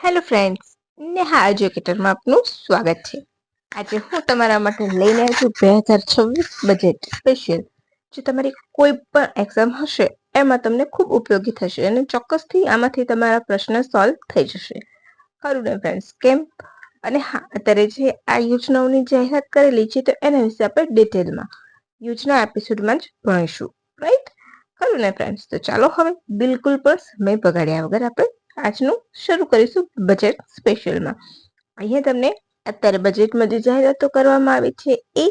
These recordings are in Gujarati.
હેલો ફ્રેન્ડ્સ નેહા એજ્યુકેટરમાં આપનું સ્વાગત છે. આજે હું તમારા માટે લઈને આવી છું બે હજાર છવ્વીસ બજેટ સ્પેશિયલ જે તમારી કોઈ પણ એક્ઝામ હશે, એમાં તમને ખૂબ ઉપયોગી થશે અને ચોક્કસથી આમાંથી તમારા પ્રશ્ન સોલ્વ થઈ જશે. ખરું ને ફ્રેન્ડ્સ કેમ? અને હા, અત્યારે જે આ યોજનાઓની જાહેરાત કરેલી છે, તો એના વિશે આપણે ડિટેલમાં યોજના એપિસોડમાં જ ભણીશું રાઈટ ખરું ને ફ્રેન્ડ્સ તો ચાલો હવે બિલકુલ પણ સમય બગાડ્યા વગર આપણે આજનું શરૂ કરીશું બજેટ સ્પેશિયલમાં અહીંયા તમને અત્યારે બજેટમાં જે જાહેરાતો કરવામાં આવી છે એ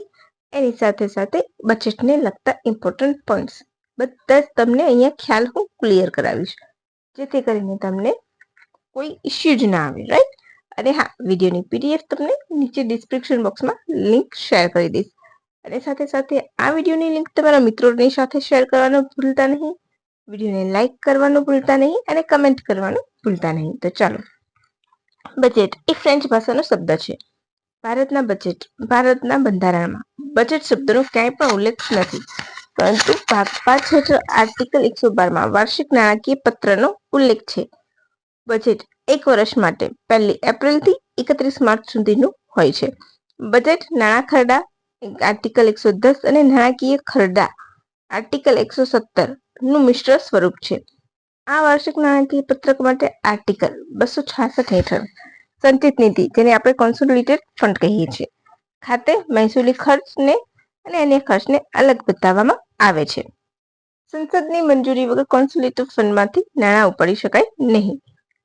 એની સાથે સાથે બજેટને લગતા ઇમ્પોર્ટન્ટ પોઈન્ટ્સ બધા જ તમને અહીંયા ખ્યાલ હું ક્લિયર કરાવીશ. જેથી કરીને તમને કોઈ ઇશ્યુ જ ના આવે રાઈટ અને હા, વિડીયોની પીડીએફ તમને નીચે ડિસ્ક્રિપ્શન બોક્સમાં લિંક શેર કરી દઈશ. અને સાથે સાથે આ વિડીયોની લિંક તમારા મિત્રોની સાથે શેર કરવાનું ભૂલતા નહીં. વિડીયોને લાઇક કરવાનું ભૂલતા નહીં અને કમેન્ટ કરવાનું ભૂલતા નહીં. તો ચાલો. બજેટ એ ફ્રેન્ચ ભાષાનો શબ્દ છે. ભારતના બજેટ ભારતના બંધારણમાં બજેટ શબ્દનો ક્યાંય પણ ઉલ્લેખ નથી. પરંતુ ભાગ પાંચ હેઠળ આર્ટિકલ એકસો બારમાં વાર્ષિક નાણાકીય પત્રનો ઉલ્લેખ છે. બજેટ એક વર્ષ માટે પહેલી એપ્રિલથી એકત્રીસ માર્ચ સુધીનું હોય છે. બજેટ નાણાં ખરડા આર્ટિકલ એકસો દસ અને નાણાકીય ખરડા આર્ટિકલ એકસો સત્તર નું મિશ્ર સ્વરૂપ છે. આ વાર્ષિક નાણાકીય પત્રક માટે આર્ટિકલ બસો છાસઠ હેઠળ સંચિત નીતિ, જેને આપણે કોન્સોલિડેટેડ ફંડ કહીએ છીએ. ખાતે મહેસૂલી ખર્ચને અને અન્ય ખર્ચને અલગ બતાવવામાં આવે છે. સંસદની મંજૂરી વગર કોન્સોલિડેટેડ ફંડમાંથી નાણાં ઉપાડી શકાય નહીં.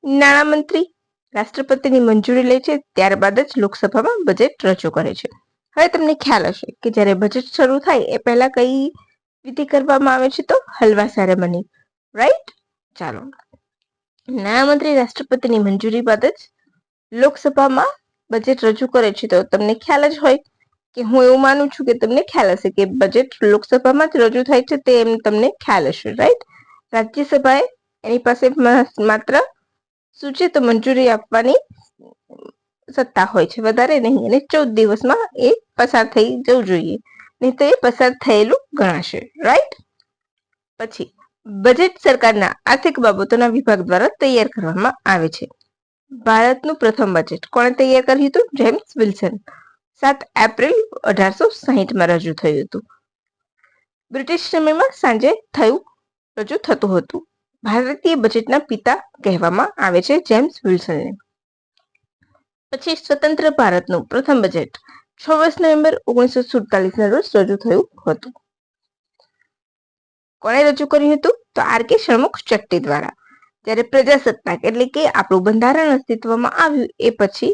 નાણામંત્રી રાષ્ટ્રપતિની મંજૂરી લે છે, ત્યારબાદ જ લોકસભામાં બજેટ રજૂ કરે છે. હવે તમને ખ્યાલ હશે કે જ્યારે બજેટ શરૂ થાય એ પહેલા કઈ વિધિ કરવામાં આવે છે તો હલવા સેરેમની રાઈટ ચાલો. નાણામંત્રી રાષ્ટ્રપતિની મંજૂરી બાદ જ લોકસભામાં બજેટ રજૂ કરે છે તો તમને ખ્યાલ જ હોય કે હું એવું માનું છું કે તમને ખ્યાલ હશે કે બજેટ લોકસભામાં જ રજૂ થાય છે તે એમ તમને ખ્યાલ હશે રાઈટ રાજ્યસભાએ એની પાસે માત્ર સૂચિત મંજૂરી આપવાની સત્તા હોય છે, વધારે નહીં, અને ચૌદ દિવસમાં એ પસાર થઈ જવું જોઈએ. નહીં તો એ પસાર થયેલું ગણાશે રાઈટ પછી બજેટ સરકારના આર્થિક બાબતોના વિભાગ દ્વારા તૈયાર કરવામાં આવે છે. ભારતનું પ્રથમ બજેટ કોણે તૈયાર કર્યું હતું? James Wilson. સાત એપ્રિલ અઢારસો સાહીઠમાં રજૂ થયું હતું. બ્રિટિશ સમયમાં સાંજે થયું, રજૂ થતું હતું. ભારતીય બજેટના પિતા કહેવામાં આવે છે જેમ્સ વિલ્સનને. પછી, સ્વતંત્ર ભારતનું પ્રથમ બજેટ છવ્વીસ નવેમ્બર ઓગણીસો સુડતાલીસના રોજ રજૂ થયું હતું. કોણે રજૂ કર્યું હતું? તો આર કે શણમુખ ચટ્ટી દ્વારા. જ્યારે પ્રજાસત્તાક એટલે કે આપણું બંધારણ અસ્તિત્વમાં આવ્યું એ પછી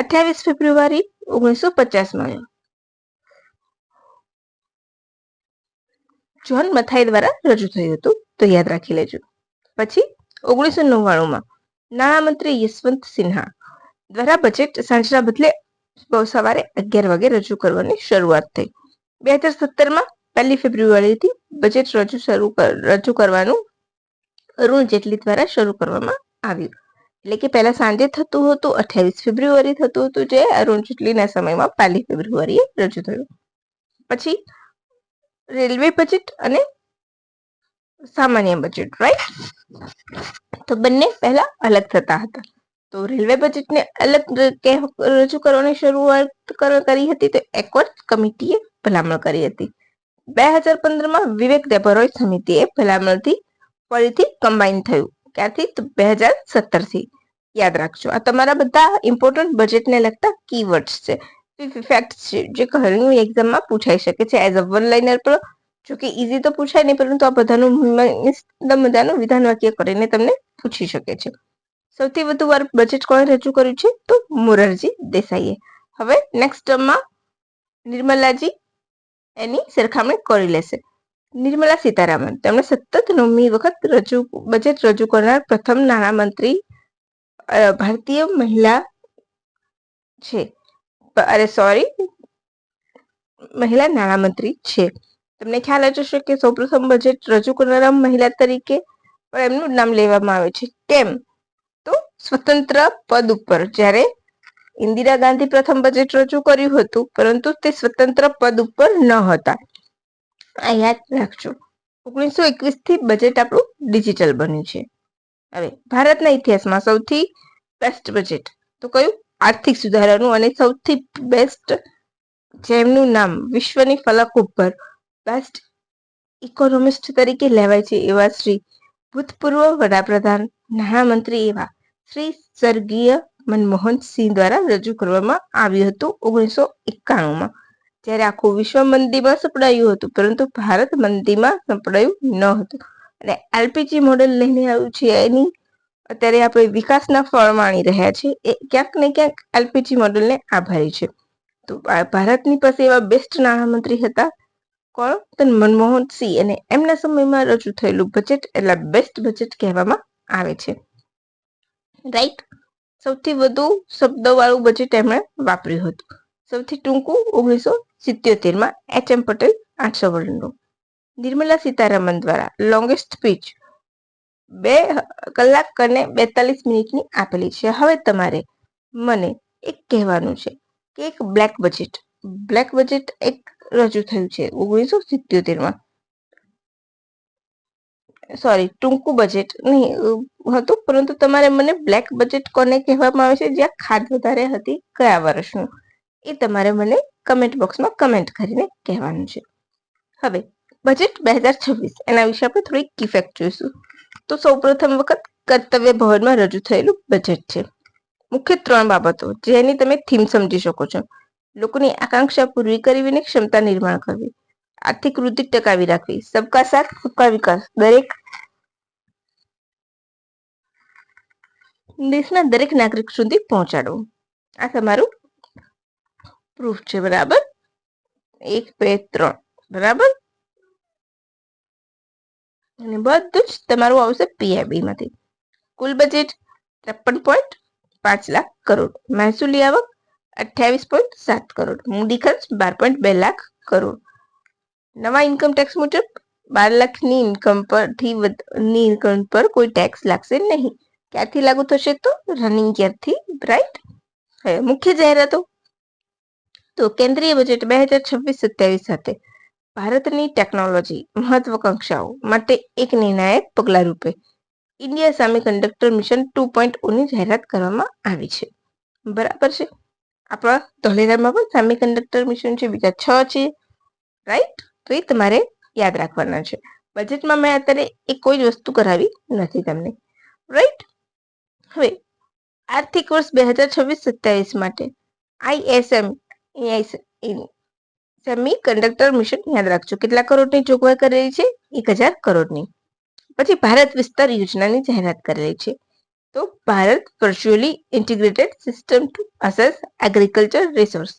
અઠ્યાવીસ ફેબ્રુઆરી ઓગણીસો પચાસમાં જ્હોન મથાઈ દ્વારા રજૂ થયું હતું. તો યાદ રાખી લેજો. પછી ઓગણીસો નવ્વાણુંમાં નાણામંત્રી યશવંત સિન્હા દ્વારા બજેટ સાંજના બદલે સવારે અગિયાર વાગે રજૂ કરવાની શરૂઆત થઈ. બે હજાર સત્તરમાં પહેલી ફેબ્રુઆરીથી બજેટ રજૂ શરૂ રજૂ કરવાનું અરુણ જેટલી દ્વારા શરૂ કરવામાં આવ્યું. એટલે કે પહેલા સાંજે થતું હતું, અઠ્યાવીસ ફેબ્રુઆરી થતું હતું જે અરુણ જેટલીના સમયમાં પહેલી ફેબ્રુઆરીએ રજૂ થયું. પછી રેલવે બજેટ અને સામાન્ય બજેટ રાઈટ તો બંને પહેલા અલગ થતા હતા. તો રેલવે બજેટને અલગ રજૂ કરવાની શરૂઆત કરી હતી તો એક્વર્ડ કમિટીએ ભલામણ કરી હતી. બે હજાર પંદરમાં વિવેક ડેબરોય સમિતિએ ભલામણથી ફરીથી કમ્બાઈન થયું. ક્યારથી? તો બે હજાર સત્તરથી. યાદ રાખજો, આ તમારા બધા ઇમ્પોર્ટન્ટ બજેટને લગતા કીવર્ડ્સ છે. ફેક્ટ છે, જે ઘણી એક્ઝામમાં પૂછાઈ શકે છે. એઝ અ વન લાઇનર પણ જો કે ઇઝી તો પૂછાય નહીં, પરંતુ આ બધાનું મજાનું વિધાન વાક્ય કરીને તમને પૂછી શકે છે. સૌથી વધુ વાર બજેટ કોણે રજૂ કર્યું છે? તો મોરારજી દેસાઈએ. હવે નેક્સ્ટ ટર્મમાં નિર્મલાજી એની સરખામણી કરી લેશે. નિર્મલા સીતારામન. તેમણે સતત નવમી વખત રજૂ બજેટ રજૂ કરનાર પ્રથમ નાણામંત્રી ભારતીય મહિલા છે. અરે સોરી મહિલા નાણામંત્રી છે. તમને ખ્યાલ જ હશે કે સૌપ્રથમ બજેટ રજૂ કરનારા મહિલા તરીકે પણ એમનું નામ લેવામાં આવે છે. કેમ? સ્વતંત્ર પદ ઉપર. જ્યારે ઇન્દિરા ગાંધી પ્રથમ બજેટ રજૂ કર્યું હતું, પરંતુ તે સ્વતંત્ર પદ ઉપર ન હતા. આ યાદ રાખજો. ઓગણીસો એકવીસથી બજેટ આપણું ડિજિટલ બન્યું છે. હવે, ભારતના ઇતિહાસમાં સૌથી બેસ્ટ બજેટ. તો કયું? આર્થિક સુધારાનું અને સૌથી બેસ્ટ જેમનું નામ વિશ્વની ફલક ઉપર બેસ્ટ ઇકોનોમિસ્ટ તરીકે લેવાય છે એવા શ્રી ભૂતપૂર્વ વડાપ્રધાન, નાણામંત્રી એવા. શ્રી સ્વર્ગીય મનમોહન સિંહ દ્વારા રજૂ કરવામાં આવ્યું હતું ઓગણીસો એકાણુંમાં. જ્યારે આખું વિશ્વ મંદીમાં સપડાયું હતું, પરંતુ ભારત મંદીમાં સપડાયું ન હતું. અને એલપીજી મોડેલ લઈને આવ્યું છે એની અત્યારે આપણે વિકાસના ફળ માણી રહ્યા છે એ ક્યાંક ને ક્યાંક એલપીજી મોડેલને આભારી છે. તો ભારતની પાસે એવા બેસ્ટ નાણામંત્રી હતા કોણ? તો મનમોહન સિંહ. અને એમના સમયમાં રજૂ થયેલું બજેટ એટલે બેસ્ટ બજેટ કહેવામાં આવે છે. રાઈટ સૌથી વધુ શબ્દવાળું બજેટ એમણે વાપર્યું હતું. સૌથી ટૂંકું ઓગણીસો સિત્યોતેરમાં એચ એમ પટેલ આઠસો વર્ણનું નિર્મલા સીતારામન દ્વારા લોંગેસ્ટ સ્પીચ બે કલાક અને બેતાલીસ મિનિટની આપેલી છે. હવે તમારે મને એક કહેવાનું છે કે એક બ્લેક બજેટ બ્લેક બજેટ એક રજૂ થયું છે ઓગણીસો સિત્યોતેરમાં. સોરી ટૂંકું બજેટ નહીં હતું, પરંતુ તમારે મને બ્લેક બજેટ કોને કહેવામાં આવે છે જ્યાં ખાદ વધારે હતી કયા વર્ષનું, એ તમારે મને કમેન્ટ બોક્સમાં કમેન્ટ કરીને કહેવાનું છે. હવે બજેટ બે હજાર છવ્વીસ, એના વિશે આપણે થોડી ઇફેક્ટ જોઈશું. તો સૌપ્રથમ વખત કર્તવ્ય ભવનમાં રજૂ થયેલું બજેટ છે. મુખ્ય ત્રણ બાબતો, જેની તમે થીમ સમજી શકો છો. લોકોની આકાંક્ષા પૂરી કરવીને ક્ષમતા નિર્માણ કરવી. આર્થિક વૃદ્ધિ ટકાવી રાખવી. સબકા સાથ, સબકા વિકાસ. દરેક દેશના દરેક નાગરિક સુધી પહોંચાડવું આ તમારું પ્રૂફ છે, બરાબર? એક, બે, ત્રણ. બરાબર? અને બધું જ તમારું આવશે પીઆઈબી માંથી. કુલ બજેટ ત્રેપન પોઈન્ટ પાંચ લાખ કરોડ. મહેસૂલી આવક અઠ્યાવીસ પોઈન્ટ સાત કરોડ. મૂડી ખર્ચ બાર પોઈન્ટ બે લાખ કરોડ. નવા ઇન્કમ ટેક્સ મુજબ બાર લાખની ઇન્કમ પરથી ની ઇન્કમ પર કોઈ ટેક્સ લાગશે નહીં. ક્યારથી લાગુ થશે તો રનિંગ યરથી રાઈટ હવે મુખ્ય જાહેરાતો. તો કેન્દ્રીય બજેટ બે હજાર છવ્વીસ સત્યાવીસ સાથે. ભારતની ટેકનોલોજી મહત્વકાંક્ષાઓ માટે એક નિર્ણાયક પગલા રૂપે ઇન્ડિયા સામે કંડક્ટર મિશન ટુ પોઈન્ટ ઓની જાહેરાત કરવામાં આવી છે. બરાબર છે? આપણા ધોલેરામાં પણ સામે કંડક્ટર મિશન છે, બીજા છ છે. રાઈટ તો એ તમારે યાદ રાખવાના છે. બજેટમાં મેં અત્યારે એ કોઈ જ વસ્તુ કરાવી નથી તમને. રાઈટ હવે, આર્થિક વર્ષ બે હજાર છવ્વીસ સત્યાવીસ માટે આઈએસએમ સેમી કંડક્ટર મિશન યાદ રાખજો. કેટલા કરોડની જોગવાઈ કરેલી છે? એક હજાર કરોડની. પછી ભારત વિસ્તાર યોજનાની જાહેરાત કરેલી છે. તો Bharat virtually integrated system to access agriculture resource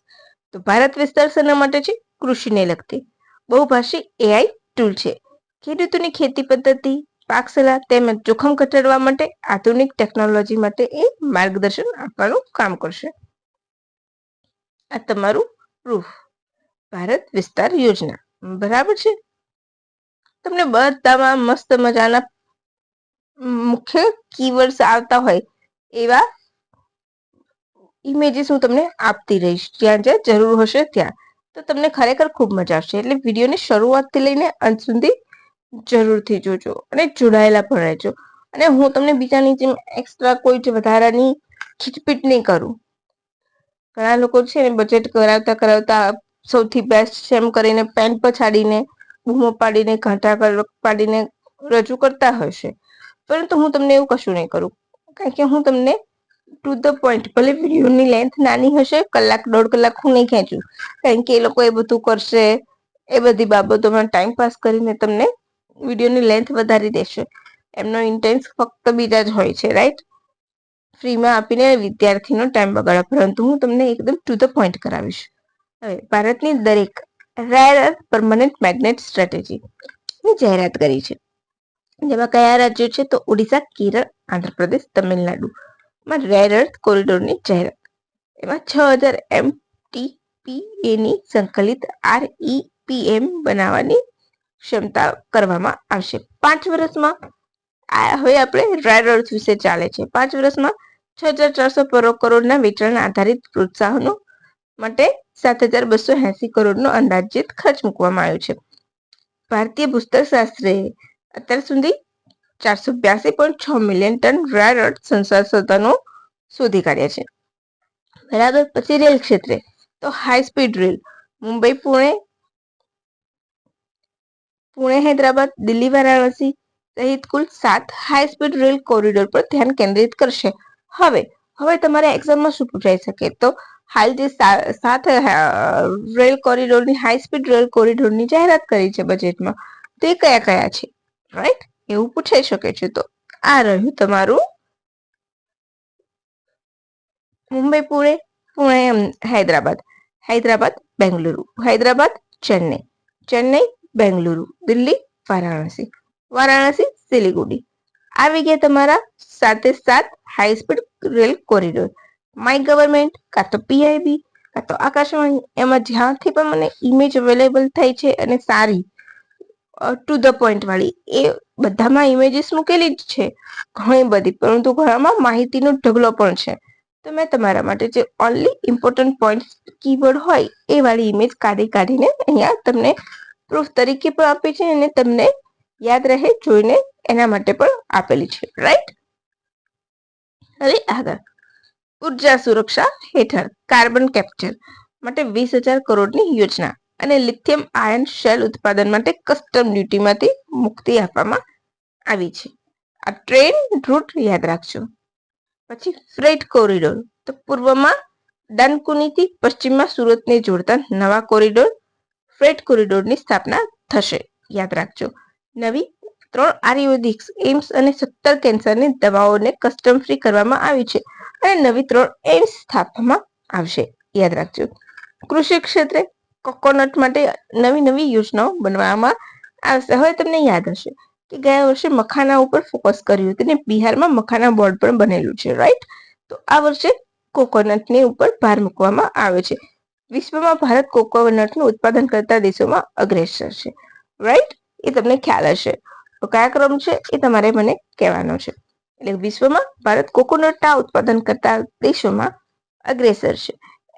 તો ભારત વિસ્તાર શેના માટે છે? કૃષિને લગતી. બહુભાષી એઆઈ ટૂલ છે. ખેડૂતોની ખેતી પદ્ધતિ, પાક સલાહ તેમજ જોખમ ઘટાડવા માટે આધુનિક ટેકનોલોજી માટે એ માર્ગદર્શન આપવાનું કામ કરશે. આ તમારું પ્રૂફ ભારત વિસ્તાર યોજના. બરાબર છે? તમને બધામાં મસ્ત મજાના મુખ્ય કીવર્ડ્સ આવતા હોય એવા ઇમેજીસ હું તમને આપતી રહીશ. જ્યાં જ્યાં જરૂર હશે ત્યાં. તો તમને ખરેખર ખૂબ મજા આવશે. એટલે વિડીયોની શરૂઆતથી લઈને અંત સુધી જરૂરથી જોજો અને જોડાયેલા પણ રહેજો. અને હું તમને બીજાની જેમ એક્સ્ટ્રા કોઈ જ વધારાની ખીચપીટ નહીં કરું. ઘણા લોકો છે ને બજેટ કરાવતા કરાવતા સૌથી બેસ્ટ છે એમ કરીને પેન પછાડીને, બૂમો પાડીને, ઘાંટા પાડીને રજૂ કરતા હશે પરંતુ હું તમને એવું કશું નહીં કરું. કારણ કે હું તમને ટુ ધ પોઈન્ટ ભલે વિડીયોની લેન્થ નાની હશે, કલાક, દોઢ કલાક હું નહીં ખેંચું. કારણ કે એ લોકો એ બધું કરશે, એ બધી બાબતોમાં ટાઈમ પાસ કરીને તમને વિડીયોની લેન્થ વધારી દેશે. એમનો ઇન્ટેન્સ ફક્ત બીજા જ હોય છે રાઈટ ફ્રીમાં આપીને વિદ્યાર્થીનો ટાઈમ બગાડે. પરંતુ હું તમને એકદમ ટુ ધ પોઈન્ટ કરાવીશ. હવે, ભારતની દરેક રેર પરમનન્ટ મેગ્નેટ સ્ટ્રેટેજી ની જાહેરાત કરી છે. જેમાં કયા રાજ્યો છે? તો ઓડિશા, કેરળ, આંધ્રપ્રદેશ, તમિલનાડુ. માં રેર અર્થ કોરિડોરની જાહેરાત. એમાં છ હજાર એમ એની સંકલિત આર આરઈપીએમ બનાવવાની ક્ષમતા કરવામાં આવશે. પાંચ વર્ષમાં હવે આપણે રેર અર્થ વિશે ચાલે છે. પાંચ વર્ષમાં છ હજાર ચારસો કરોડના વેચાણ આધારિત પ્રોત્સાહનો માટે સાત હજાર બસો એસી કરોડનો અંદાજિત ખર્ચ મૂકવામાં આવ્યો છે. ભારતીય પુસ્તક શાસ્ત્રે અત્યાર સુધી ચારસો બ્યાસી પોઈન્ટ છ મિલિયન ટન રેર અર્થ સંસાધનો શોધી કાઢ્યા છે. બરાબર, પછી રેલ ક્ષેત્રે. તો high speed rail Mumbai, Pune Pune, Hyderabad, Delhi, Varanasi સહિત કુલ સાત હાઈ સ્પીડ રેલ કોરિડોર પર ધ્યાન કેન્દ્રિત કરશે. હવે હવે તમારે એક્ઝામમાં શું પૂછાઈ શકે? તો હાલ જે સાત રેલ કોરિડોરની હાઈ સ્પીડ રેલ કોરિડોરની જાહેરાત કરી છે બજેટમાં તે કયા કયા છે? રાઈટ એવું પૂછાઈ શકે છે તો. આ રહ્યું તમારું મુંબઈ, પુણે પુણે હૈદરાબાદ. હૈદરાબાદ, બેંગલુરુ. હૈદરાબાદ, ચેન્નઈ. ચેન્નઈ, બેંગલુરુ. દિલ્હી, વારાણસી. વારાણસી, સિલિગુડી. આવી ગયા તમારા સાતે સાત high speed rail corridor my government કાં તો પીઆઈબી કાં તો આકાશવાણી, એમાં જ્યાંથી પણ મને ઇમેજ અવેલેબલ થઈ છે અને સારી ટુ ધ પોઈન્ટ વાળી. એ બધામાં ઇમેજીસ મૂકેલી જ છે, ઘણી બધી. પરંતુ ઘણામાં માહિતીનો ઢગલો પણ છે. તો મેં તમારા માટે જે ઓનલી ઇમ્પોર્ટન્ટ પોઈન્ટ કીવર્ડ હોય, એ વાળી ઇમેજ કાઢી કાઢીને અહીંયા તમને પ્રૂફ તરીકે પણ આપી છે અને તમને યાદ રહે જોઈને એના માટે પણ આપેલી છે. રાઈટ હવે આગળ. ઊર્જા સુરક્ષા હેઠળ કાર્બન કેપ્ચર માટે વીસ હજાર કરોડની યોજના. અને લિથિયમ આયન શેલ ઉત્પાદન માટે કસ્ટમ ડ્યુટીમાંથી મુક્તિ આપવામાં આવી છે. આ ટ્રેન રૂટ યાદ રાખજો. પછી ફ્રેટ કોરિડોર તો પૂર્વમાં દાનકુનીથી પશ્ચિમમાં સુરતને જોડતા નવા કોરિડોર ફ્રેટ કોરિડોરની સ્થાપના થશે. યાદ રાખજો. નવી ત્રણ આયુર્વેદિક્સ એમ્સ અને સત્તર કેન્સરની દવાઓને કસ્ટમ ફ્રી કરવામાં આવી છે અને નવી ત્રણ એમ્સ સ્થાપવામાં આવશે. યાદ રાખજો. કૃષિ ક્ષેત્રે કોકોનટ માટે નવી નવી યોજનાઓ બનાવવામાં આવશે. હવે તમને યાદ હશે કે ગયા વર્ષે મખાના ઉપર ફોકસ કર્યું હતું અને બિહારમાં મખાના બોર્ડ પણ બનેલું છે રાઈટ તો આ વર્ષે કોકોનટની ઉપર ભાર મૂકવામાં આવે છે. વિશ્વમાં ભારત કોકોનટનું ઉત્પાદન કરતા દેશોમાં અગ્રેસર છે રાઈટ એ તમને ખ્યાલ હશે. તો કયા ક્રમ છે એ તમારે મને કહેવાનો છે. એટલે વિશ્વમાં ભારત કોકોનટના ઉત્પાદન કરતા દેશોમાં અગ્રેસર છે.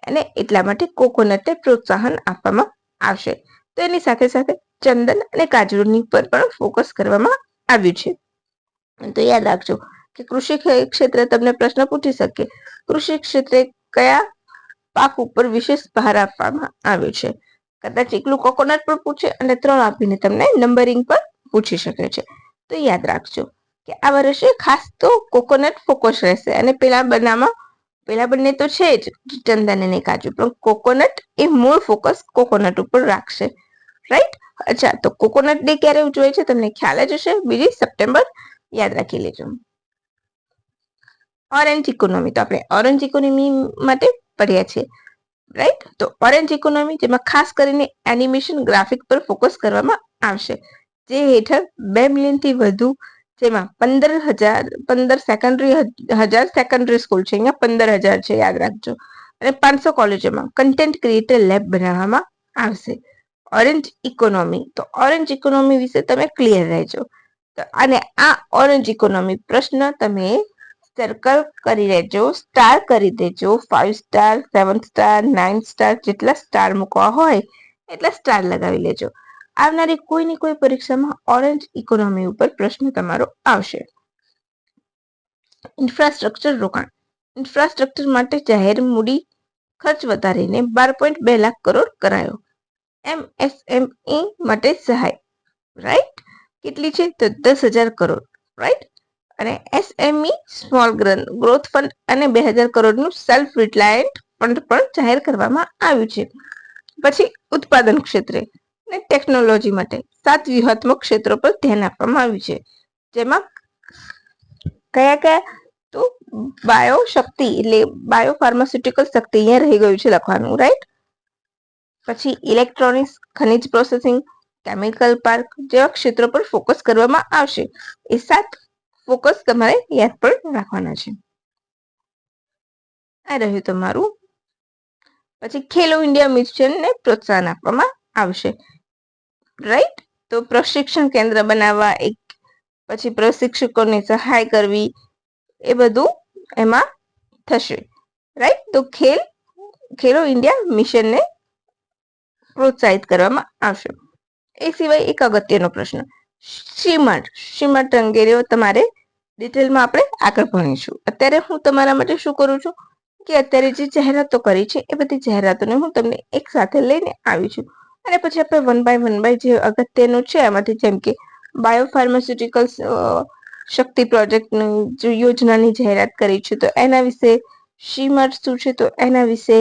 અને એટલા માટે કોકોનટને પ્રોત્સાહન આપવામાં આવશે. તો એની સાથે સાથે ચંદન અને કાજુની પર પણ ફોકસ કરવામાં આવ્યું છે. તો યાદ રાખજો કે કૃષિ ક્ષેત્રે તમને પ્રશ્ન પૂછી શકે. કૃષિ ક્ષેત્રે કયા પાક ઉપર વિશેષ ભાર આપવામાં આવ્યો છે? કદાચ એકલું કોકોનટ પણ પૂછે અને ત્રણ આપીને તમને નંબરિંગ પર પૂછી શકે છે. તો યાદ રાખજો કે આ વર્ષે ખાસ તો કોકોનટ ફોકસ રહેશે અને પેલા બનામાં પેલા બંને તો છે જ ચંદન અને કાજુ, પણ કોકોનટ એ મૂળ ફોકસ કોકોનટ ઉપર રાખશે. રાઈટ અચ્છા, તો કોકોનટ ડે ક્યારે ઉજવાય છે? તમને ખ્યાલ જ હશે. બીજી સપ્ટેમ્બર, યાદ રાખી લેજો. ઓરેન્જ ઇકોનોમી તો આપણે ઓરેન્જ ઇકોનોમી માટે પડ્યા છે રાઈટ તો ઓરેન્જ ઇકોનોમી જેમાં ખાસ કરીને એનિમેશન ગ્રાફિક પર ફોકસ કરવામાં આવશે. જે હેઠળ બે મિલિયનથી વધુ જેમાં પંદર હજાર, પંદર સેકન્ડરી હજાર સેકન્ડરી સ્કૂલ છે. અહીંયા પંદર હજાર છે, યાદ રાખજો. અને પાંચસો કોલેજોમાં કન્ટેન્ટ ક્રિએટર લેબ બનાવવામાં આવશે. ઓરેન્જ ઇકોનોમી તો ઓરેન્જ ઇકોનોમી વિશે તમે ક્લિયર રહેજો. અને આ ઓરેન્જ ઇકોનોમી પ્રશ્ન તમે સર્કલ કરી લેજો સ્ટાર કરી દેજો. Five star seven star nine star જેટલા સ્ટાર મૂકવા હોય, એટલા સ્ટાર લગાવી લેજો. આવનારી કોઈની કોઈ પરીક્ષામાં ઓરેન્જ ઇકોનોમી ઉપર પ્રશ્ન તમારો આવશે. ઇન્ફ્રાસ્ટ્રક્ચર રોકાણ. ઇન્ફ્રાસ્ટ્રક્ચર માટે જાહેર મૂડી ખર્ચ વધારીને બાર પોઈન્ટ બે લાખ કરોડ કરાયો. એમએસએમઈ માટે સહાય. રાઈટ કેટલી છે? તો દસ હજાર કરોડ. રાઈટ અને એસએમઈ સ્મોલ ગ્રોથ ફંડ અને બે હજાર કરોડનું સેલ્ફ રિલાયન્ટ ફંડ પણ જાહેર કરવામાં આવ્યું છે. પછી ઉત્પાદન ક્ષેત્રે. અને ટેકનોલોજી માટે સાત વ્યૂહાત્મક ક્ષેત્રો પર ધ્યાન આપવામાં આવ્યું છે. જેમાં કયા કયા તો બાયો શક્તિ એટલે બાયો ફાર્માસ્યુટિકલ શક્તિ અહીંયા રહી ગયું છે લખવાનું રાઈટ પછી ઇલેક્ટ્રોનિક્સ ખનિજ પ્રોસેસિંગ કેમિકલ પાર્ક જેવા ક્ષેત્રો પર ફોકસ કરવામાં આવશે. એ સાત ફોકસ તમારે યાદ પણ રાખવાના છે. આ રહ્યું તમારું. પછી ખેલો ઇન્ડિયા મિશનને પ્રોત્સાહન આપવામાં આવશે. રાઈટ તો પ્રશિક્ષણ કેન્દ્ર બનાવવા એક, પછી પ્રશિક્ષકોને સહાય કરવી, એ બધું એમાં થશે. રાઈટ તો ખેલ, ખેલો ઇન્ડિયા મિશનને પ્રોત્સાહિત કરવામાં આવશે. એ સિવાય એક અગત્યનો પ્રશ્ન. શ્રીમઠ શ્રીમઠ અંગેરીઓ તમારે ડિટેલમાં આપણે આગળ ભણીશું. અત્યારે હું તમારા માટે શું કરું છું? કે અત્યારે જે જાહેરાતો કરી છે, એ બધી જાહેરાતોને હું તમને એક સાથે લઈને આવી છું. અને પછી આપણે વન બાય વન બાય જે અગત્યનું છે, એમાંથી જેમ કે બાયોફાર્માસ્યુટિકલ્સ શક્તિ પ્રોજેક્ટની યોજનાની જાહેરાત કરી છે, તો એના વિશે શીમાર્ટ શું છે, તો એના વિશે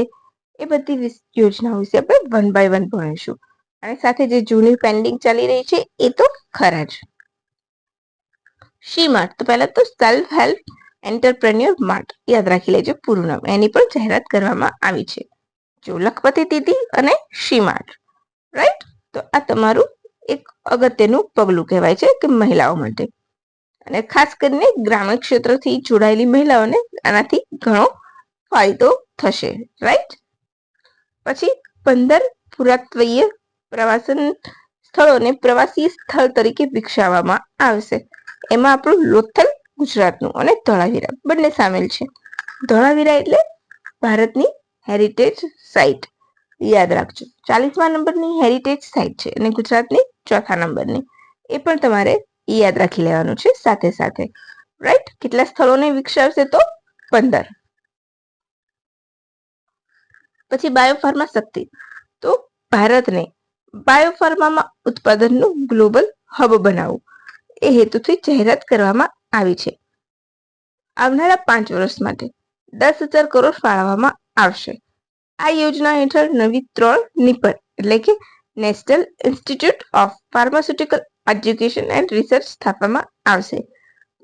એ બધી યોજનાઓ વિશે આપણે વન બાય વન ભણીશું. અને સાથે જે જૂની પેન્ડિંગ ચાલી રહી છે, એ તો ખરા જ. શી માર્ટ તો પહેલા તો સેલ્ફ હેલ્પ એન્ટરપ્રેન્યોર માર્ટ યાદ રાખી લેજો, પૂરું નામ. એની પણ જાહેરાત કરવામાં આવી છે. જો લખપતિ દીદી અને શી માર્ટ રાઈટ તો આ તમારું એક અગત્યનું પગલું કહેવાય છે કે મહિલાઓ માટે. અને ખાસ કરીને ગ્રામીણ ક્ષેત્રથી જોડાયેલી મહિલાઓને આનાથી ઘણો ફાયદો થશે. રાઈટ પછી પંદર પુરાતત્વીય પ્રવાસન સ્થળોને પ્રવાસી સ્થળ તરીકે વિકસાવવામાં આવશે. એમાં આપણું લોથલ ગુજરાતનું અને ધોળાવીરા બંને સામેલ છે. ધોળાવીરા એટલે ભારતની હેરિટેજ સાઇટ યાદ રાખજો. ચાલીસમા નંબરની હેરિટેજ સાઇટ છે અને ગુજરાતની ચોથા નંબરની. એ પણ તમારે યાદ રાખી લેવાનું છે સાથે સાથે. રાઈટ કેટલા સ્થળોને વિકસાવશે તો? પંદર. પછી બાયોફાર્મા શક્તિ. તો ભારતને બાયોફાર્મામાં ઉત્પાદનનું ગ્લોબલ હબ બનાવવું. એ હેતુથી જાહેરાત કરવામાં આવી છે. આવનારા પાંચ વર્ષ માટે દસ હજાર કરોડ ફાળવવામાં આવશે. આ યોજના હેઠળ નવી ત્રણ નિપર એટલે કે national institute of pharmaceutical education and research સ્થાપવામાં આવશે.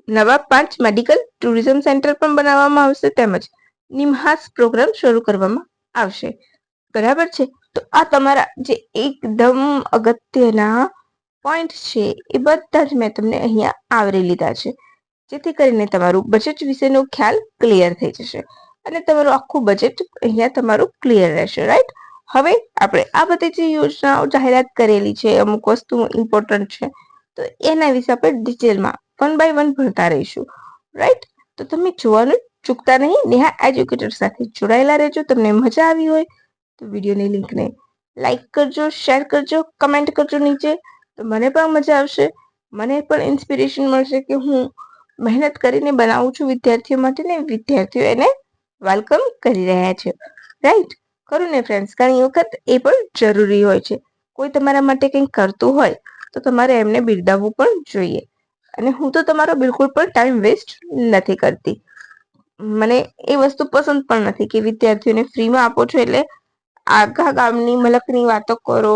નવા પાંચ મેડિકલ ટુરિઝમ સેન્ટર પણ બનાવવામાં આવશે તેમજ નિમહાસ પ્રોગ્રામ શરૂ કરવામાં આવશે. બરાબર છે? તો આ તમારા જે એકદમ અગત્યના પોઈન્ટ છે એ બધા જ મેં તમને અહીંયા આવરી લીધા છે. જેથી કરીને તમારું બજેટ વિશેનો ખ્યાલ ક્લિયર થઈ જશે. અને તમારું આખું બજેટ અહીંયા તમારું ક્લિયર રહેશે રાઈટ હવે આપણે આ બધી જે યોજનાઓ, જાહેરાત કરેલી છે, અમુક વસ્તુ ઇમ્પોર્ટન્ટ છે, તો એના વિશે આપણે ડિટેલમાં વન બાય વન ભણતા રહીશું રાઈટ તો તમે જોવાનું ચૂકતા નહીં, નેહા એજ્યુકેટર સાથે જોડાયેલા રહેજો, તમને મજા આવી હોય, તો વિડીયોની લિંકને લાઈક કરજો શેર કરજો કમેન્ટ કરજો નીચે, તો મને પણ મજા આવશે, મને પણ ઇન્સ્પિરેશન મળશે કે હું મહેનત કરીને બનાવું છું વિદ્યાર્થીઓ માટે ને વિદ્યાર્થીઓ એને વેલકમ કરી રહ્યા છે. રાઈટ ખરું ને ફ્રેન્ડ્સ ઘણી વખત એ પણ જરૂરી હોય છે. કોઈ તમારા માટે કંઈક કરતું હોય, તો તમારે એમને બિરદાવવું પણ જોઈએ. અને હું તો તમારો બિલકુલ પણ ટાઈમ વેસ્ટ નથી કરતી. મને એ વસ્તુ પસંદ પણ નથી કે વિદ્યાર્થીઓને ફ્રીમાં આપો છો એટલે આખા ગામની મલકની વાતો કરો,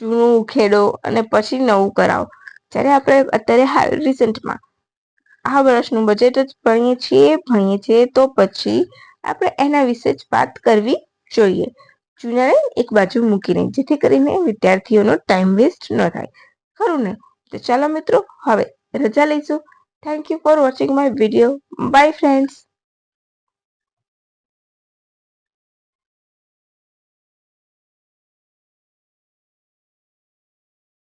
જૂનું ઉખેડો અને પછી નવું કરાવો. જ્યારે આપણે અત્યારે હાલ રિસેન્ટમાં આ વર્ષનું બજેટ જ ભણીએ છીએ ભણીએ છીએ તો પછી આપણે એના વિશે જ વાત કરવી જોઈએ. ચૂનાને એક બાજુ મૂકીને, જેથી કરીને વિદ્યાર્થીઓનો ટાઈમ વેસ્ટ ન થાય. ખરું ને? તો ચાલો મિત્રો, હવે રજા લઈશું. Thank you for watching my video bye friends